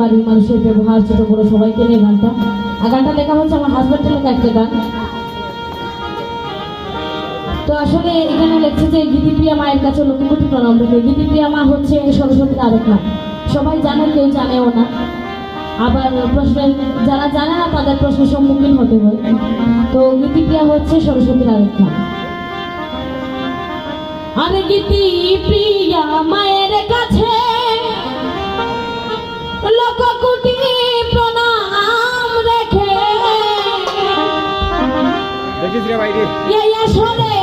বাড়ির মানুষের ব্যবহার, ছোট বড় সবাইকে নিয়ে গানটা। আর গানটা লেখা হচ্ছে আমার হাজব্যান্ডের লেখা একটা গান। তো আসলে এখানে লেখছে যে গীতিপ্রিয়া মায়ের কাছে লক্ষ কোটি প্রণাম রেখে, গীতিপ্রিয়া মা হচ্ছে সরস্বতীর আরেক নাম সবাই জানে, কেউ জানেও না। আবার প্রশ্নের, যারা জানে না, তাদের প্রশ্নের সম্মুখীন হতে হয়। তো গীতিপ্রিয়া হচ্ছে সরস্বতীর আরেক নাম আরে গীতি প্রিয়া মায়ের কাছে দেখিস রে